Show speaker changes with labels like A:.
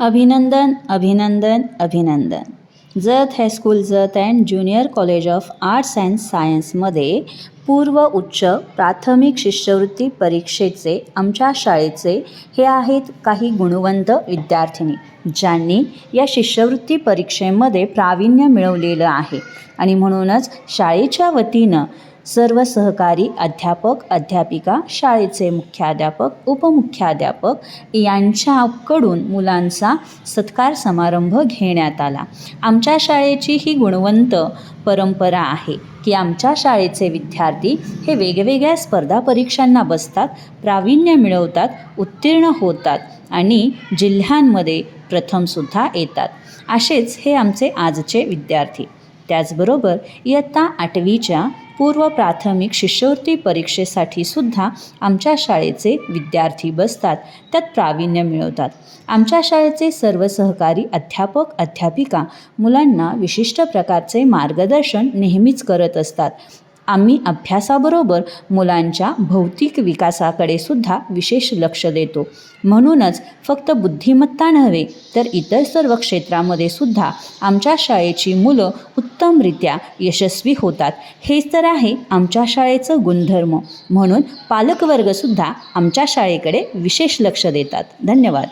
A: अभिनंदन अभिनंदन अभिनंदन. Jath high school Jath and junior college of arts and सायन्समध्ये पूर्व उच्च प्राथमिक शिष्यवृत्ती परीक्षेचे आमच्या शाळेचे हे आहेत काही गुणवंत विद्यार्थिनी ज्यांनी या शिष्यवृत्ती परीक्षेमध्ये प्रावीण्य मिळवलेलं आहे. आणि म्हणूनच शाळेच्या वतीनं सर्व सहकारी अध्यापक अध्यापिका शाळेचे मुख्याध्यापक उपमुख्याध्यापक यांच्याकडून मुलांचा सत्कार समारंभ घेण्यात आला. आमच्या शाळेची ही गुणवंत परंपरा आहे की आमच्या शाळेचे विद्यार्थी हे वेगवेगळ्या स्पर्धा परीक्षांना बसतात प्रावीण्य मिळवतात उत्तीर्ण होतात आणि जिल्ह्यांमध्ये प्रथमसुद्धा येतात. असेच हे आमचे आजचे विद्यार्थी. त्याचबरोबर इयत्ता आठवीच्या पूर्व प्राथमिक शिष्यवृत्ती परीक्षेसाठी सुद्धा आमच्या शाळेचे विद्यार्थी बसतात. त्यात प्रावीण्य मिळवतात. आमच्या शाळेचे सर्व सहकारी अध्यापक अध्यापिका मुलांना विशिष्ट प्रकारचे मार्गदर्शन नेहमीच करत असतात. आम्ही अभ्यासाबरोबर मुलांच्या भौतिक विकासाकडे सुद्धा विशेष लक्ष देतो. म्हणूनच फक्त बुद्धिमत्ता नव्हे तर इतर सर्व क्षेत्रामध्ये सुद्धा आमच्या शाळेची मुलं उत्तमरित्या यशस्वी होतात. हेच तर आहे आमच्या शाळेचं गुणधर्म. म्हणून पालकवर्गसुद्धा आमच्या शाळेकडे विशेष लक्ष देतात. धन्यवाद.